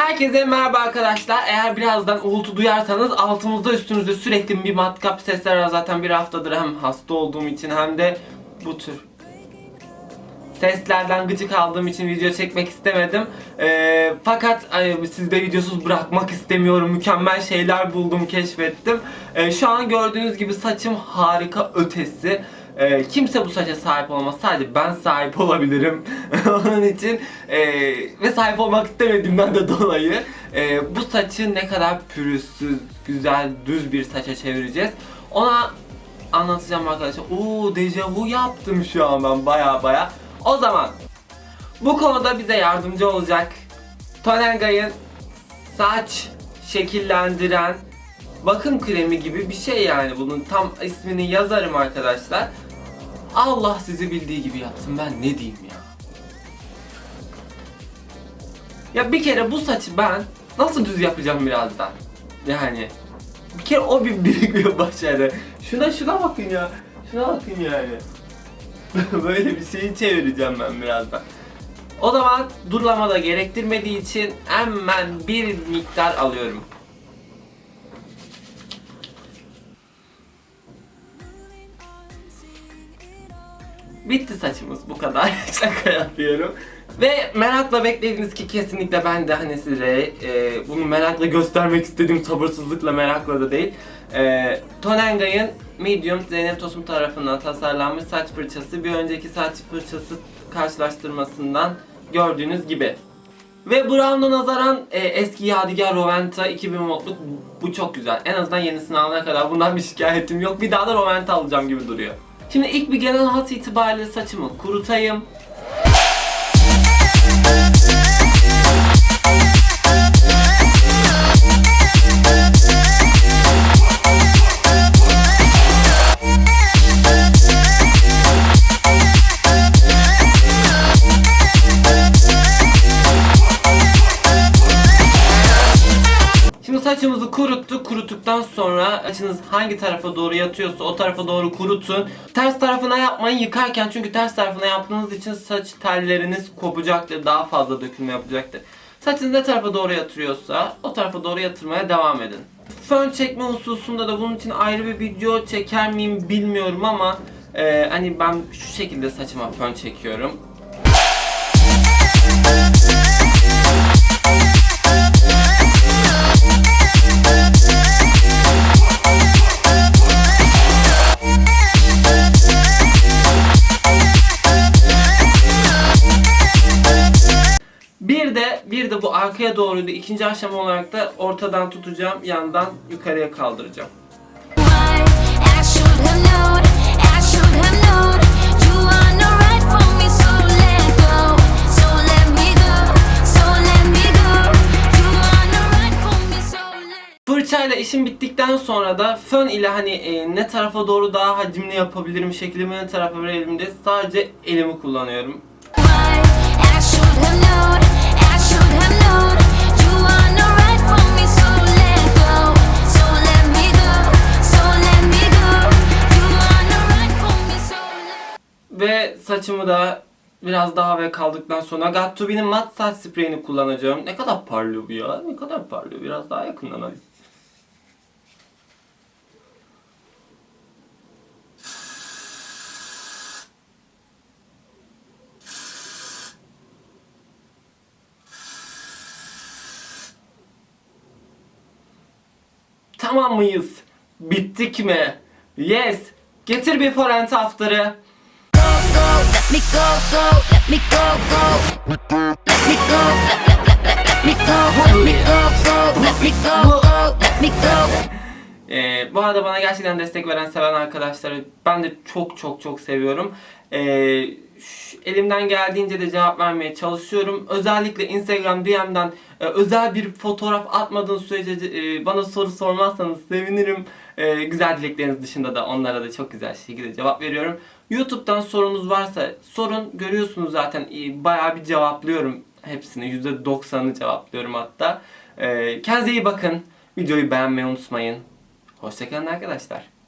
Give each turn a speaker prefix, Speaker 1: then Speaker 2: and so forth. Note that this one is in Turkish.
Speaker 1: Herkese merhaba arkadaşlar. Eğer birazdan uğultu duyarsanız altımızda üstümüzde sürekli bir matkap sesler var. Zaten bir haftadır hem hasta olduğum için hem de bu tür seslerden gıcık aldığım için video çekmek istemedim. Ee, fakat sizde videosuz bırakmak istemiyorum. Mükemmel şeyler buldum, keşfettim. Ee, şu an gördüğünüz gibi saçım harika ötesi. Ee, kimse bu saça sahip olamaz. Sadece ben sahip olabilirim. Onun için e, ve sahip olmak istemediğimden de dolayı e, bu saçı ne kadar pürüzsüz, güzel, düz bir saça çevireceğiz. Ona anlatacağım arkadaşlar. Oo dejavu yaptım şu an ben baya baya. O zaman bu konuda bize yardımcı olacak Tonenga'nın saç şekillendiren bakım kremi gibi bir şey yani bunun tam ismini yazarım arkadaşlar. Allah sizi bildiği gibi yapsın ben ne diyeyim ya. Ya bir kere bu saçı ben nasıl düz yapacağım birazdan. Yani bir kere o bir büyük bir başarı. Şuna şuna bakın ya. Şuna bakın yani. Böyle bir şeyi çevireceğim ben birazdan. O zaman durlama da gerektirmediği için hemen bir miktar alıyorum. Bitti saçımız bu kadar. Şaka yapıyorum. Ve merakla beklediniz ki kesinlikle ben de hani size e, bunu merakla göstermek istedim sabırsızlıkla merakla da değil. E, Tonenga'nın Medium Zeynep Tosun tarafından tasarlanmış saç fırçası bir önceki saç fırçası karşılaştırmasından gördüğünüz gibi. Ve Brown'a nazaran e, eski Yadigar Roventa 2000 voltluk bu çok güzel. En azından yenisini alana kadar bundan bir şikayetim yok. Bir daha da Roventa alacağım gibi duruyor. Şimdi ilk bir genel hat itibariyle saçımı kurutayım. Şimdi saçımızı kuruttuk. Kuruttuktan sonra saçınız hangi tarafa doğru yatıyorsa o tarafa doğru kurutun. Ters tarafına yapmayın yıkarken çünkü ters tarafına yaptığınız için saç telleriniz kopacaktır. Daha fazla dökülme yapacaktır. Saçınız ne tarafa doğru yatırıyorsa o tarafa doğru yatırmaya devam edin. Fön çekme hususunda da bunun için ayrı bir video çeker miyim bilmiyorum ama e, hani ben şu şekilde saçıma fön çekiyorum. Bu arkaya doğru da ikinci aşama olarak da ortadan tutacağım, yandan yukarıya kaldıracağım. Fırçayla işim bittikten sonra da fön ile hani e, ne tarafa doğru daha hacimli yapabilirim şeklimi ne tarafa verelim diye sadece elimi kullanıyorum.
Speaker 2: Why? I
Speaker 1: Ve saçımı da biraz daha ve kaldıktan sonra Gattubi'nin mat saç spreyini kullanacağım. Ne kadar parlıyor bu ya? Ne kadar parlıyor? Biraz daha yakından hadi.
Speaker 2: Go, go, let me go, go, let me go.
Speaker 1: Ee, bu arada bana gerçekten destek veren, seven arkadaşları ben de çok çok çok seviyorum. Ee, elimden geldiğince de cevap vermeye çalışıyorum. Özellikle Instagram DM'den e, özel bir fotoğraf atmadığınız sürece e, bana soru sormazsanız sevinirim. E, güzel dilekleriniz dışında da onlara da çok güzel şekilde cevap veriyorum. YouTube'dan sorunuz varsa sorun. Görüyorsunuz zaten e, bayağı bir cevaplıyorum hepsini. %90'ını cevaplıyorum hatta. E, kendinize iyi bakın. Videoyu beğenmeyi unutmayın. Hoşçakalın arkadaşlar.